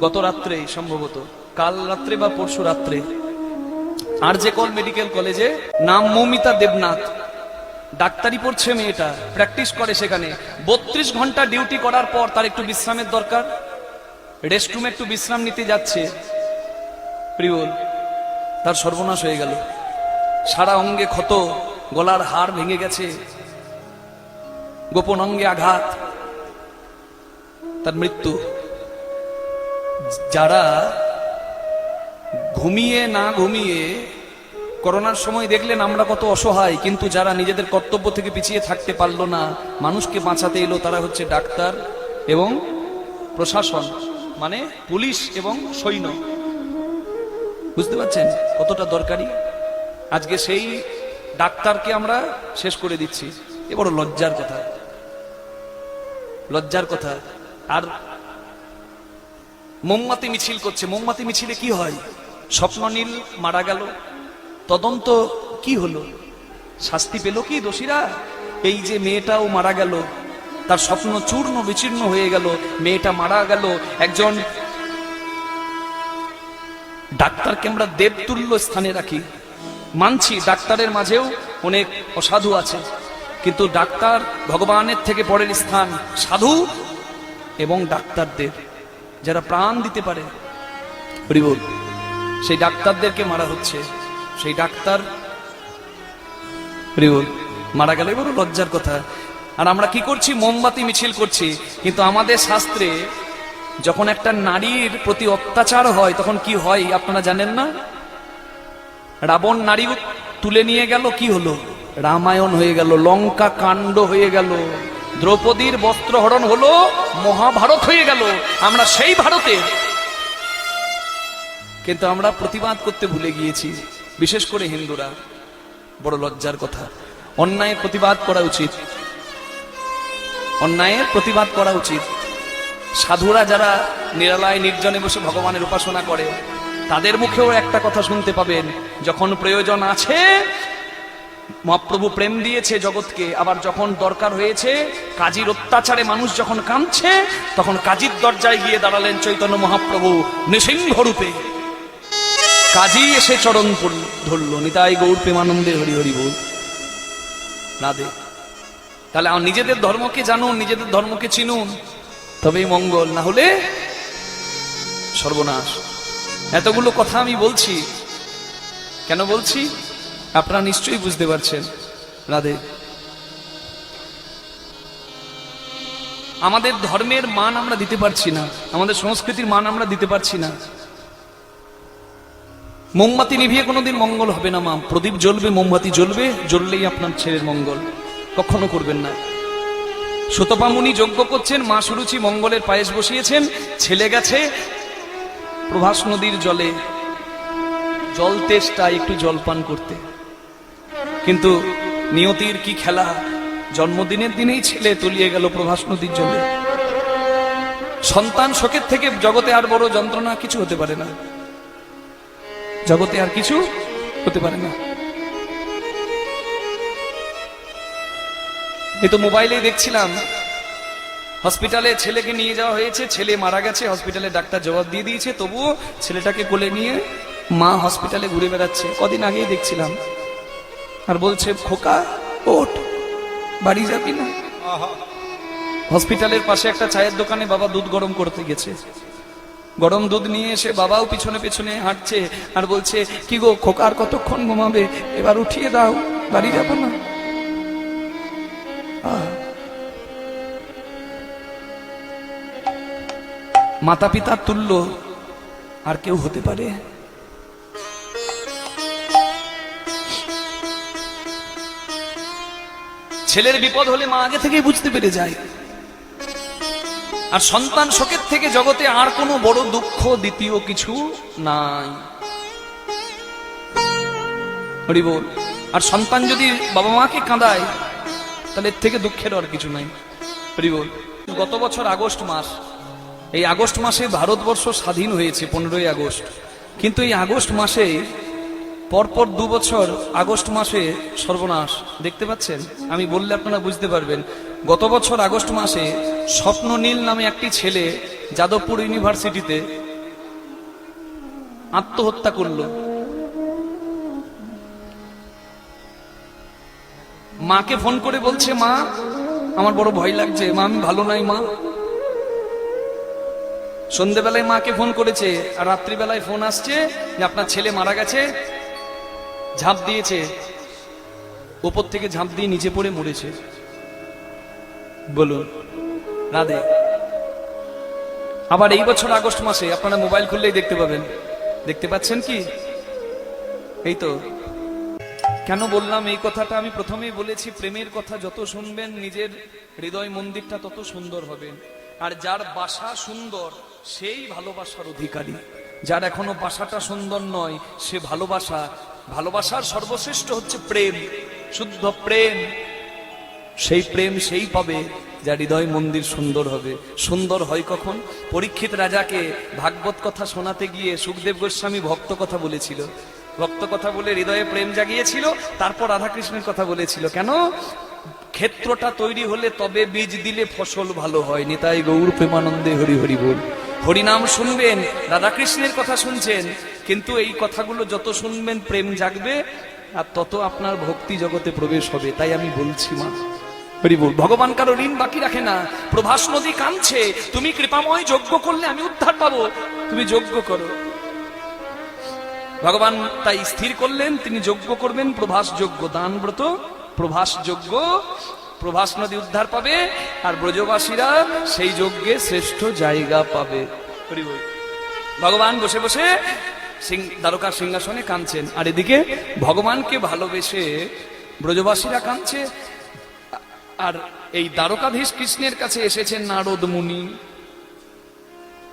গত রাত্রে সম্ভবত, কাল রাত্রে বা পরশু রাত্রে, আর যে কল মেডিকেল কলেজে, নাম মৌমিতা দেবনাথ। ডাক্তারি পড়ছে মেয়েটা, প্র্যাকটিস করে সেখানে। বত্রিশ ঘণ্টা ডিউটি করার পর তার একটু বিশ্রামের দরকার। রেস্টরুমে একটু বিশ্রাম নিতে যাচ্ছে। প্রিয়ল তার সর্বনাশ হয়ে গেল। সারা অঙ্গে ক্ষত, গলার হাড় ভেঙে গেছে। গোপন অঙ্গে আঘাত। তার মৃত্যু। যারা ঘুমিয়ে না ঘুমিয়ে করোনার সময় দেখলেন আমরা কত অসহায়, কিন্তু যারা নিজেদের কর্তব্য থেকে পিছিয়ে থাকতে পারল না, মানুষকে বাঁচাতে এলো তারা হচ্ছে ডাক্তার এবং প্রশাসন মানে পুলিশ এবং সৈন্য। বুঝতে পারছেন কতটা দরকারি? আজকে সেই ডাক্তারকে আমরা শেষ করে দিচ্ছি। এ বড় লজ্জার কথা। লজ্জার কথা। আর মোমবাতি মিছিল করছে। মোমবাতি মিছিলে কি হয়? স্বপ্ননীল মারা গেল। তদন্ত কি হলো? শাস্তি পেল কি দোষীরা? এই যে মেয়েটাও মারা গেল, তার স্বপ্ন চূর্ণ বিচীর্ণ হয়ে গেল, মেয়েটা মারা গেল। একজন ডাক্তারকে আমরা দেবতুল্য স্থানে রাখি। মানছি, ডাক্তারের মাঝেও অনেক অসাধু আছে। কিন্তু ডাক্তার ভগবানের থেকে পরের স্থান সাধু এবং ডাক্তারদের। যারা প্রাণ দিতে পারে। হরিবল সেই ডাক্তারদেরকে মারা হচ্ছে। সেই ডাক্তার হরিবল মারা গেলে। বড় লজ্জার কথা। আর আমরা কি করছি? মোমবাতি, মিছিল করছি। কিন্তু আমাদের শাস্ত্রে যখন একটা নারীর প্রতি অত্যাচার হয়, তখন কি হয় আপনারা জানেন না? রাবণ নারী তুলে নিয়ে গেল, কি হলো? রামায়ণ হয়ে গেল, লঙ্কা কাণ্ড হয়ে গেল। দ্রৌপদীর বস্ত্রহরণ হলো, মহাভারত হয়ে গেল, আমরা সেই ভারতের। কিন্তু আমরা প্রতিবাদ করতে ভুলে গিয়েছি, বিশেষ করে হিন্দুরা। বড় লজ্জার কথা অন্যায়ের প্রতিবাদ করা উচিত। অন্যায়ের প্রতিবাদ করা উচিত। সাধুরা যারা নিরালায় নির্জনে বসে ভগবানের উপাসনা করে, তাদের মুখেও একটা কথা শুনতে পাবেন, যখন প্রয়োজন আছে মহাপ্রভু প্রেম দিয়েছে জগৎকে, আবার যখন দরকার হয়েছে, কাজীর অত্যাচারে মানুষ যখন কাঁদছে, তখন কাজীর দরজায় গিয়ে দাঁড়ালেন চৈতন্য মহাপ্রভু নৃসিংহ রূপে। কাজী এসে চরণ ধরল, নিতাই গৌর প্রেমানন্দে হরি হরি বল। রাধে তাহলে আমার নিজেদের ধর্মকে জানুন, নিজেদের ধর্মকে চিনুন। তবেই মঙ্গল, না হলে সর্বনাশ। এতগুলো কথা আমি বলছি। কেন বলছি? আপনারা নিশ্চয়ই বুঝতে পারছেন। রাধে। আমাদের ধর্মের মান আমরা দিতে পারছি না। আমাদের সংস্কৃতির মান আমরা দিতে পারছি না। মোমবাতি নিভিয়ে কোনোদিন মঙ্গল হবে না, মা। প্রদীপ জ্বলবে, মোমবাতি জ্বলবে, জ্বললেই আপনার ছেলের মঙ্গল। কখনো করবেন না। সুতপামুনি যজ্ঞ করছেন, মা সুরুচি মঙ্গলের পায়েস বসিয়েছেন, ছেলে গেছে প্রভাস নদীর জলে। জল তেষ্টা, একটু জলপান করতে। কিন্তু নিয়তির কি খেলা? জন্মদিনের দিনেই ছেলে তলিয়ে গেল প্রভাস নদীর জলে। সন্তান শোকের থেকে জগতে আর বড় যন্ত্রণা কিছু হতে পারে না। জগতে আর কিছু হতে পারে না। এই তো মোবাইলে দেখছিলাম। হসপিটালে ছেলেকে নিয়ে যাওয়া হয়েছে, ছেলে মারা গেছে, হসপিটালে ডাক্তার জবাব দিয়ে দিয়েছে, তবুও ছেলেটাকে কোলে নিয়ে মা হসপিটালে ঘুরে বেড়াচ্ছে। কদিন আগেই দেখছিলাম। আর বলছে, খোকা, ওঠ। বাড়ি যাবি না? হসপিটালের পাশে একটা চায়ের দোকানে বাবা দুধ গরম করতে গেছে। গরম দুধ নিয়ে এসে বাবাও পিছনে পিছনে হাঁটছে আর বলছে, কি গো খোকার কতক্ষণ ঘুমাবে? এবার উঠিয়ে দাও, বাড়ি যাব না। মাতা পিতার তুল্য আর কেউ হতে পারে। ছেলের বিপদ হলে মা আগে থেকেই বুঝতে পেরে যায়। আর সন্তান শোকের থেকে জগতে আর কোনো বড় দুঃখ, দ্বিতীয় কিছু নাই। হরিবল, আর সন্তান যদি বাবা মাকে কাঁদায়, তাহলে এর থেকে দুঃখের আর কিছু নাই। হরি বল গত বছর আগস্ট মাস, এই আগস্ট মাসে ভারতবর্ষ স্বাধীন হয়েছে, পনেরোই আগস্ট। কিন্তু এই আগস্ট মাসে পরপর দু বছর আগস্ট মাসে সর্বনাশ। দেখতে পাচ্ছেন? আমি বললে আপনারা বুঝতে পারবেন। গত বছর আগস্ট মাসে স্বপ্ননীল নামে একটি ছেলে যাদবপুর ইউনিভার্সিটিতে আত্মহত্যা করল। মাকে ফোন করে বলছে, মা, আমার বড় ভয় লাগছে। মা, আমি ভালো নাই, মা। সন্ধেবেলায় মাকে ফোন করেছে, আর রাত্রিবেলায় ফোন আসছে যে আপনার ছেলে মারা গেছে। ঝাঁপ দিয়েছে, ওপর থেকে ঝাঁপ দিয়ে নিচে পড়ে মরেছে। বলুন, রাধে, আবার এই বছর আগস্ট মাসে আপনারা মোবাইল খুললেই দেখতে পাবেন। দেখতে পাচ্ছেন কি? এই তো। কেন বললাম এই কথাটা? আমি প্রথমেই বলেছি, প্রেমের কথা যত শুনবেন, নিজের হৃদয় মন্দিরটা তত সুন্দর হবে। আর যার বাসা সুন্দর, সেই ভালোবাসার অধিকারী। যার এখনও বাসাটা সুন্দর নয়, সে ভালোবাসা ভালোবাসার সর্বশ্রেষ্ঠ হচ্ছে প্রেম, শুদ্ধ প্রেম। সেই প্রেম সেই পাবে যা হৃদয় মন্দির সুন্দর হবে। সুন্দর হয় কখন? পরীক্ষিত রাজাকে ভাগবত কথা শোনাতে গিয়ে সুখদেব গোস্বামী ভক্ত কথা বলেছিল। ভক্ত কথা বলে হৃদয়ে প্রেম জাগিয়েছিল, তারপর রাধাকৃষ্ণের কথা বলেছিল। কেন? ক্ষেত্রটা তৈরি হলে তবে বীজ দিলে ফসল ভালো হয়। নিতাই গৌর প্রেমানন্দে হরি হরি বল। হরিনাম শুনবেন, রাধাকৃষ্ণের কথা শুনছেন। কিন্তু এই কথাগুলো যত শুনবেন, প্রেম জাগবে, আর তত আপনার ভক্তি জগতে প্রবেশ হবে, তাই আমি বলছি মা। ভগবান কারও ঋণ বাকি রাখে না, প্রভাস নদী কাঁদছে, তুমি কৃপাময় যজ্ঞ করলে আমি উদ্ধার পাবো, তুমি যজ্ঞ করো। ভগবান তাই স্থির করলেন, তিনি যজ্ঞ করবেন, প্রভাস যজ্ঞ দান ব্রত, প্রভাস যজ্ঞ, প্রভাস নদী উদ্ধার পাবে, আর ব্রজবাসীরা সেই যজ্ঞে শ্রেষ্ঠ জায়গা পাবে। ভগবান বসে বসে দ্বারকার সিংহাসনে কাঁদছেন। আর এদিকে ভগবানকে ভালোবেসে ব্রজবাসীরা কাঁদছে। আর এই দ্বারকাধীশ কৃষ্ণের কাছে এসেছেন নারদ মুনি।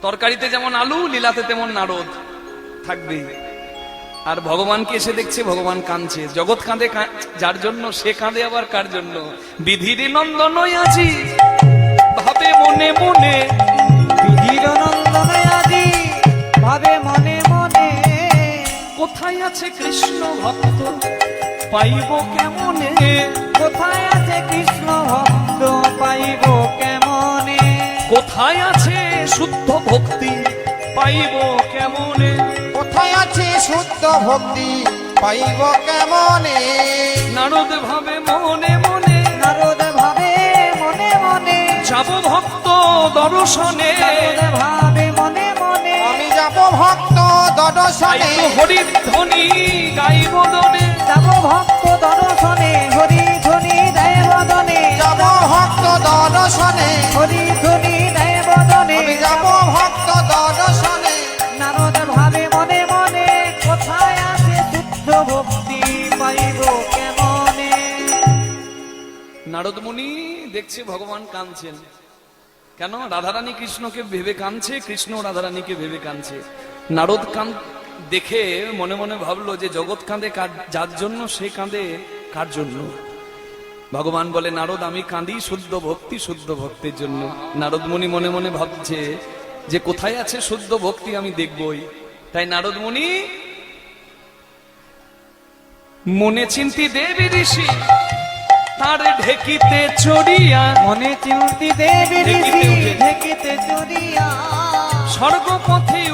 তরকারিতে যেমন আলু, লীলাতে তেমন নারদ থাকবে। আর ভগবানকে এসে দেখছে, ভগবান কাঁদছে। জগৎ কাঁদে যার জন্য, সে কাঁদে আবার কার জন্য? বিধির নন্দন আছি ভাবে মনে মনে বিধিরনন্দনে আছে কৃষ্ণ ভক্ত। পাইব কেমনে? কোথায় আছে কৃষ্ণ ভক্ত? পাইব কেমনে? কোথায় আছে শুদ্ধ ভক্তি? পাইব কেমনে? কোথায় আছে শুদ্ধ ভক্তি? পাইব কেমনে? নারদ ভাবে মনে মনে। নারদ ভাবে মনে মনে। যাব ভক্ত দর্শনে। ভাবে মনে মনে। আমি যাব ভক্ত দর্শনে। হরির ধ্বনি গাইব দনে। যাব ভক্ত দর্শনে হরি ধ্বনি দেয় বদনে। যাব ভক্ত দর্শনে। হরি ধ্বনি দেয় বদনে। যাব ভক্ত দর্শনে। নারদ ভাবে মনে মনে কোথায় আছে শুদ্ধ ভক্তি পাইব কেমনে? নারদ মুনি দেখছে ভগবান কাঁদছেন। কেন? রাধারানী কৃষ্ণকে ভেবে কাঁদছে কৃষ্ণ রাধারানীকে ভেবে কাঁদছে। নারদ কান দেখে মনে মনে ভাবলো যে জগৎ কাঁদে যার জন্য সে কাঁদে কার জন্য? ভগবান বলে নারদ আমি কাঁদি শুদ্ধ ভক্তি শুদ্ধ ভক্তির জন্য। নারদ মুনি মনে ভাবছে যে কোথায় আছে শুদ্ধ ভক্তি আমি দেখবই। তাই নারদ মুনি চিন্তি দেবী ঋষি তার ঢেকিতে চড়িয়া মনে চিন্তি দেবী ঋষি ঢেকিতে চড়িয়া স্বর্গপথে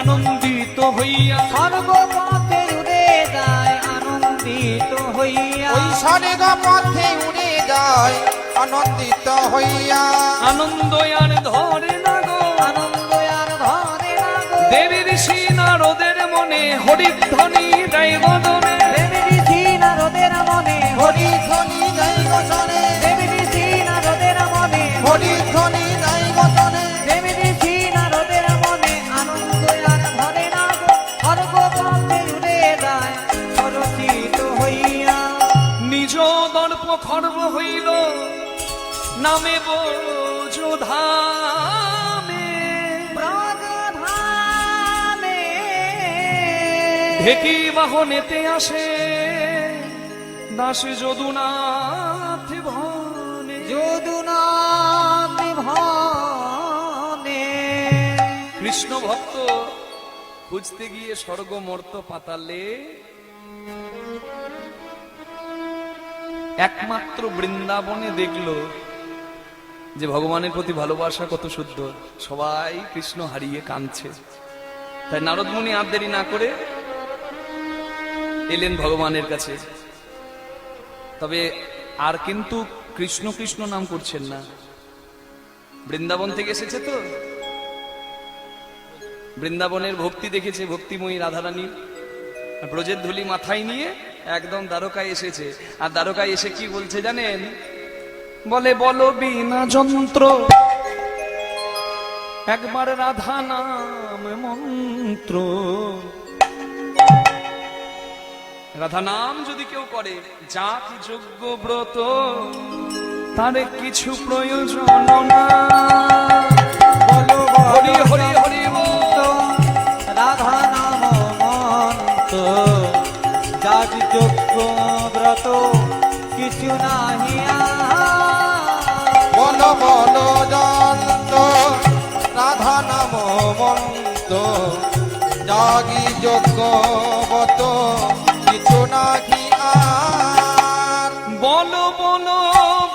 আনন্দিত হইয়া। স্বর্গপথে উড়ে যায় আনন্দিত হইয়া। ওই স্বর্গ পথে উড়ে যায় আনন্দিত হইয়া। আনন্দ আর ধরে না গো আনন্দ আর ধরে না গো দেবী ঋষি নারদের মনে হরিধ্বনি দেয় বদনে নামে বোঝধামে ব্রজধামে। ঢেকি বাহনেতে আসে দাস যদুনাথ ভনে যদুনাথ ভনে কৃষ্ণ ভক্ত খুঁজতে গিয়ে স্বর্গ মর্ত পাতালে। একমাত্র বৃন্দাবনে দেখল যে ভগবানের প্রতি ভালোবাসা কত শুদ্ধ সবাই কৃষ্ণ হারিয়ে কাঁদছে। তাই নারদ মুনি আর দেরি না করে এলেন ভগবানের কাছে। তবে আর কিন্তু কৃষ্ণ কৃষ্ণ নাম করছেন না। বৃন্দাবন থেকে এসেছে তো? বৃন্দাবনের ভক্তি দেখেছে ভক্তিময়ী রাধারানী। ব্রজের ধুলি মাথায় নিয়ে একদম দ্বারকায় এসেছে। আর দ্বারকায় এসে কি বলছে জানেন? বলে, বলো বিনা যন্ত্র। একবার রাধা নাম মন্ত্র। রাধা নাম যদি কেউ করে, যাক যোগ্য ব্রত, তার কিছু প্রয়োজন না। হরি হরি হরি রাধা নাম মন্ত যাগ যোগ্য ব্রত, কিছু আর। বল বল রাধা নাম মন্ত জাগি যোগ্য কিছু নাকি আর। বলো বলো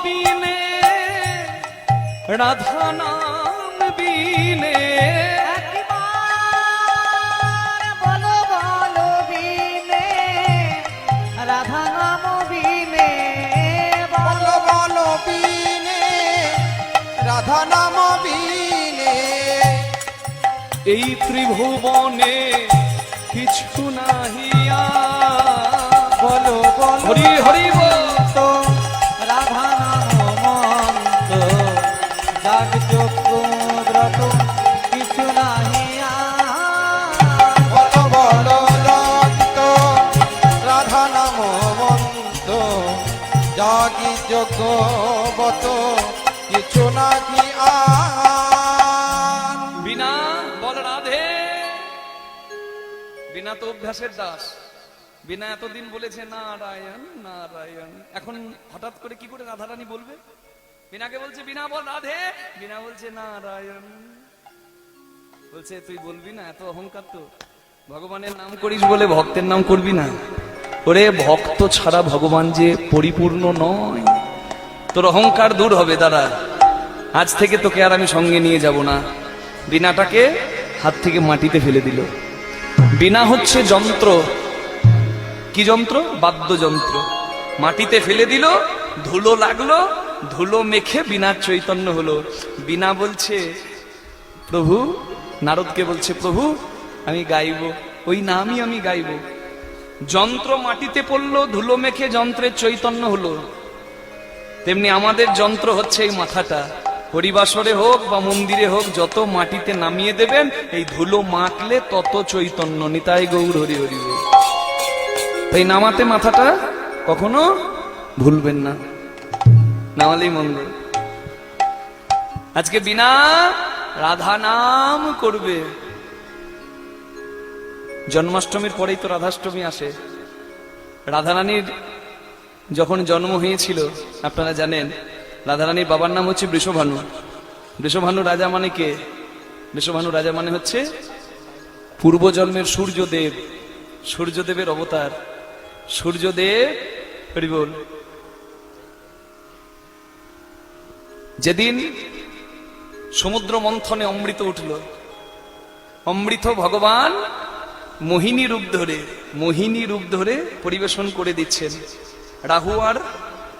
বিনে, রাধা নাম বিনে এই ত্রিভুবনে কিছু নাহিয়া বলো বলো হরি হরি। রাধা নাম মন্ত কিছু নাহি আর। বল রাধা নাম মন্ত জাগি যোগ্য বিনা তো অভ্যাসের দাস। বিনা এতদিন বলেছে, নারায়ণ নারায়ণ। এখন হঠাৎ করে কি করে রাধারানী বলবে? বিনাকে বলছে, বিনা বল, রাধে। বিনা বলছে, নারায়ণ। বলছে, তুই বলবি না, এত অহংকার তো। ভগবানের নাম করিস বলে ভক্তের নাম করবি না। ওরে ভক্ত ছাড়া ভগবান যে পরিপূর্ণ নয়। তোর অহংকার দূর হবে, দাদা। আজ থেকে তোকে আর আমি সঙ্গে নিয়ে যাব না। বিনাটাকে হাত থেকে মাটিতে ফেলে দিল। বিনা হচ্ছে যন্ত্র। কি যন্ত্র? বাদ্যযন্ত্র। মাটিতে ফেলে দিল, ধুলো লাগল, ধুলো মেখে বিনার চৈতন্য হলো। বিনা বলছে, প্রভু, নারদকে বলছে, প্রভু, আমি গাইব, ওই নামই আমি গাইব। যন্ত্র মাটিতে পড়ল, ধুলো মেখে যন্ত্রের চৈতন্য হলো। তেমনি আমাদের যন্ত্র হচ্ছে এই মাথাটা। হরিবাসরে হোক বা মন্দিরে হোক, যত মাটিতে নামিয়ে দেবেন, এই ধুলো মাখলে তত চৈতন্য। নিতাই গৌর হরি হরি। তাই নামাতে মাথাটা কখনো ভুলবেন না। নামালেই মঙ্গল আজকে বিনা রাধা নাম করবে। জন্মাষ্টমীর পরেই তো রাধাষ্টমী আসে। রাধারানীর যখন জন্ম হয়েছিল, আপনারা জানেন রাধারানীর বাবার নাম হচ্ছে বৃষভানু। বৃষভানু রাজা মানে কে? বৃষভানু রাজা মানে হচ্ছে পূর্বজন্মের সূর্যদেব। সূর্যদেবের অবতার। সূর্যদেব হরি বল যেদিন সমুদ্র মন্থনে অমৃত উঠল, অমৃত ভগবান মোহিনী রূপ ধরে, মোহিনী রূপ ধরে পরিবেশন করে দিচ্ছেন। রাহু আর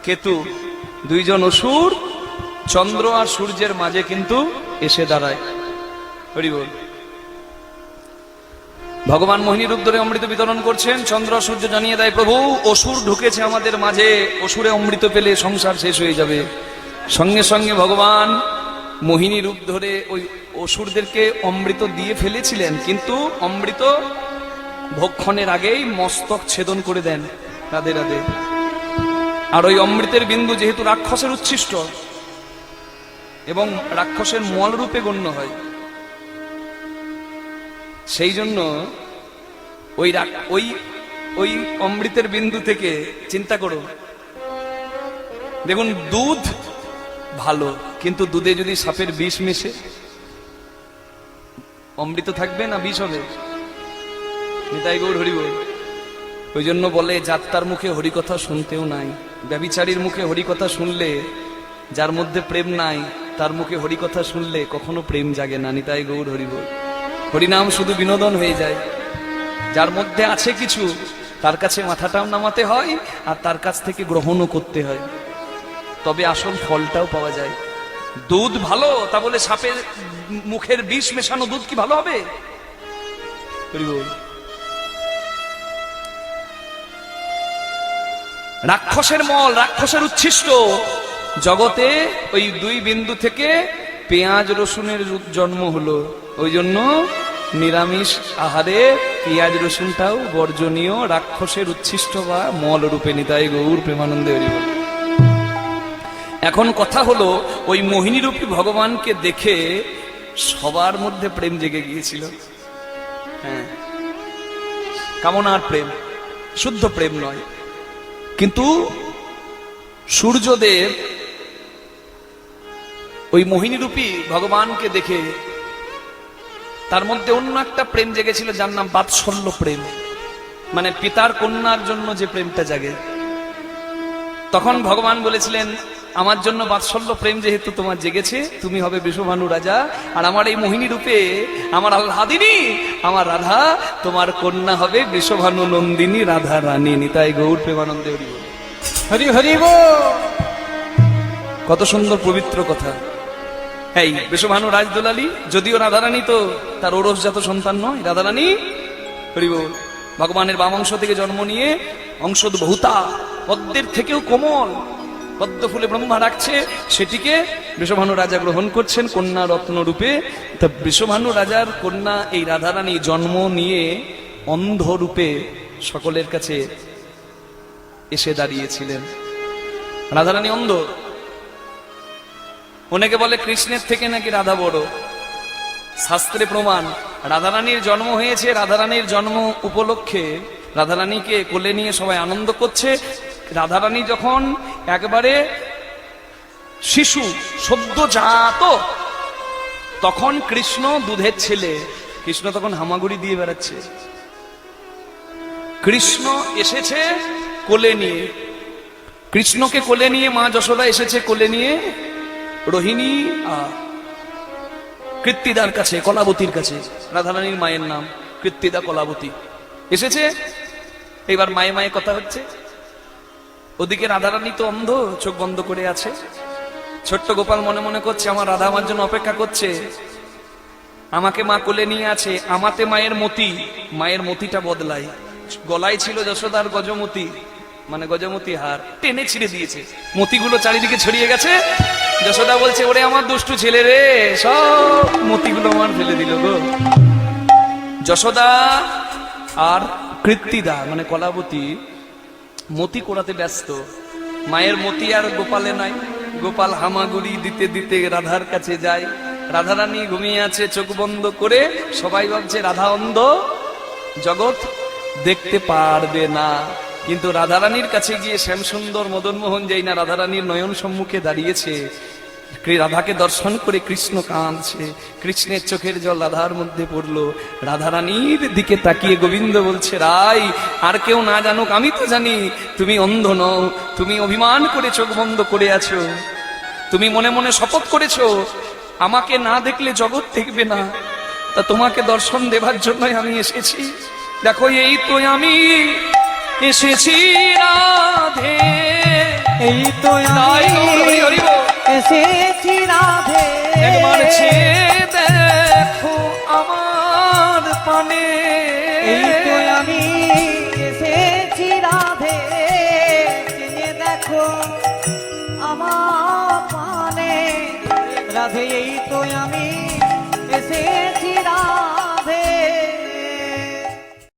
কেতু দুইজন অসুর, চন্দ্র আর সূর্যের মাঝে কিন্তু এসে দাঁড়ায়। ভগবান মোহিনী রূপ ধরে অমৃত বিতরণ করছেন, চন্দ্র সূর্য জানিয়ে দেয়, প্রভু, অসুর ঢুকেছে আমাদের মাঝে, অসুরে অমৃত পেলে সংসার শেষ হয়ে যাবে। সঙ্গে সঙ্গে ভগবান মোহিনী রূপ ধরে ওই অসুরদেরকে অমৃত দিয়ে ফেলেছিলেন, কিন্তু অমৃত ভক্ষণের আগেই মস্তক ছেদন করে দেন রাধে রাধে। আর ওই অমৃতের বিন্দু যেহেতু রাক্ষসের উচ্ছিষ্ট, এবং রাক্ষসের মল রূপে গণ্য হয়, সেই জন্য ওই ওই ওই অমৃতের বিন্দু থেকে চিন্তা করো। দেখুন, দুধ ভালো, কিন্তু দুধে যদি সাপের বিষ মিশে, অমৃত থাকবে না বিষ হবে? নিতাই গৌর হরি বল ওই জন্য বলে, যাত্রার মুখে হরিকথা শুনতেও নাই। ব্যবিচারীর মুখে হরিকথা শুনলে, যার মধ্যে প্রেম নাই, তার মুখে হরিকথা শুনলে কখনো প্রেম জাগে না, নিতাই গৌর হরি বল হরিনাম শুধু বিনোদন হয়ে যায়। যার মধ্যে আছে কিছু, তার কাছে মাথাটাও নামাতে হয়, আর তার কাছ থেকে গ্রহণও করতে হয়। তবে আসল ফলটাও পাওয়া যায়। দুধ ভালো, তা বলে সাপের মুখের বিষ মেশানো দুধ কি ভালো হবে? রাক্ষসের মল, রাক্ষসের উচ্ছিষ্ট। জগতে ওই দুই বিন্দু থেকে পেঁয়াজ, রসুনের জন্ম হলো। ওই জন্য নিরামিষ আহারে পেঁয়াজ, রসুনটাও বর্জনীয় রাক্ষসের উচ্ছিষ্ট বা মল রূপে নিতাই গৌর প্রেমানন্দে এখন কথা হলো, ওই মোহিনীরূপী ভগবানকে দেখে সবার মধ্যে প্রেম জেগে গিয়েছিল। হ্যাঁ। কামনার প্রেম, শুদ্ধ প্রেম নয়। কিন্তু সূর্যদেব ওই মোহিনীরূপী ভগবানকে দেখে তার মধ্যে অন্য একটা প্রেম জেগেছিল যার নাম বাৎসল্য প্রেম। মানে পিতার কন্যার জন্য যে প্রেমটা জাগে। তখন ভগবান বলেছিলেন আমার জন্য বাৎসল্য প্রেম যেহেতু তোমার জেগেছে তুমি হবে বিশ্বভানু রাজা। আর আমার এই মোহিনী রূপে আমার আল্লাদিনী আমার রাধা তোমার কন্যা হবে বিশ্বভানু নন্দিনী রাধা রানী নিতাই গৌর প্রেমানন্দে হরি হরি হরি বল। কত সুন্দর পবিত্র কথা। এই বিশ্বভানু রাজদোলালি যদিও রাধারানী তো তার ওরসজাত সন্তান নয় রাধারানী হরি বল ভগবানের বাম অংশ থেকে জন্ম নিয়ে অংশ বহুতা পদ্মের থেকেও কোমল পদ্ম ফুলে ব্রহ্মা রাখছে সেটিকে বিশ্বভানু রাজা গ্রহণ করছেন কন্যা রত্ন রূপে। তা বিশ্বভানু রাজার কন্যা এই রাধারানী জন্ম নিয়ে অন্ধ রূপে সকলের কাছে এসে দাঁড়িয়েছিলেন। রাধারানী অন্ধ। অনেকে বলে কৃষ্ণের থেকে নাকি রাধা বড়। শাস্ত্রে প্রমাণ, রাধারানীর জন্ম হয়েছে, রাধারানীর জন্ম উপলক্ষে। রাধারানীকে কোলে নিয়ে সবাই আনন্দ করছে। রাধারানী যখন একবারে শিশু, সদ্যজাত। তখন কৃষ্ণ দুধের ছেলে, কৃষ্ণ তখন হামাগুড়ি দিয়ে বেড়াচ্ছে। কৃষ্ণ এসেছে কোলে নিয়ে। কৃষ্ণকে কোলে নিয়ে মা যশোদা এসেছে কোলে নিয়ে রোহিণী কৃত্তিদার কাছে, কলাবতীর কাছে, রাধারানীর মায়ের নাম, কৃত্তিদা কলাবতী। এসেছে? এবার মায়ে মায়ে কথা হচ্ছে। ওদিকে রাধারানী তো অন্ধ, চোখ বন্ধ করে আছে। ছোট্ট গোপাল মনে মনে করছে, আমার রাধা আমার জন্য অপেক্ষা করছে। আমাকে মা কোলে নিয়ে আছে, আমাতে মায়ের মতি, মায়ের মতিটা বদলাই গলায় ছিল যশোদার গজমতি মানে গজমতি হার, টেনে ছিঁড়ে দিয়েছে। মতিগুলো চারিদিকে ছড়িয়ে গেছে। যশোদা বলছে, ওরে আমার দুষ্টু ছেলে রে, সব মতিগুলো আমার ফেলে দিল গো। যশোদা আর কৃত্তিদা মানে কলাবতী মতি কোড়াতে ব্যস্ত। মায়ের মতি আর গোপালে নাই। গোপাল হামাগুড়ি দিতে দিতে রাধার কাছে যায়। রাধা রানী ঘুমিয়ে আছে, চোখ বন্ধ করে সবাই ভাবছে, রাধা অন্ধ, জগৎ দেখতে পারবে না। কিন্তু রাধারানীর কাছে গিয়ে শ্যামসুন্দর, মদনমোহন যেই না, রাধারানীর নয়ন সম্মুখে দাঁড়িয়েছে। রাধাকে দর্শন করে কৃষ্ণ কাঁদছে। কৃষ্ণের চোখের জল রাধার মধ্যে পড়ল। রাধারানীর দিকে তাকিয়ে গোবিন্দ বলছে রাই আর কেউ না জানুক আমি তো জানি। তুমি অন্ধ নও তুমি অভিমান করে চোখ বন্ধ করে আছো। তুমি মনে মনে শপথ করেছ আমাকে না দেখলে জগৎ দেখবে না। তা তোমাকে দর্শন দেবার জন্যই আমি এসেছি। দেখো এই তো আমি এসেছি রাধে। এই তো। এসেছি রাধে। একবার দেখো আমার পানে। এই তো আমি এসেছি রাধে। দেখো আমার পানে। রাধে এই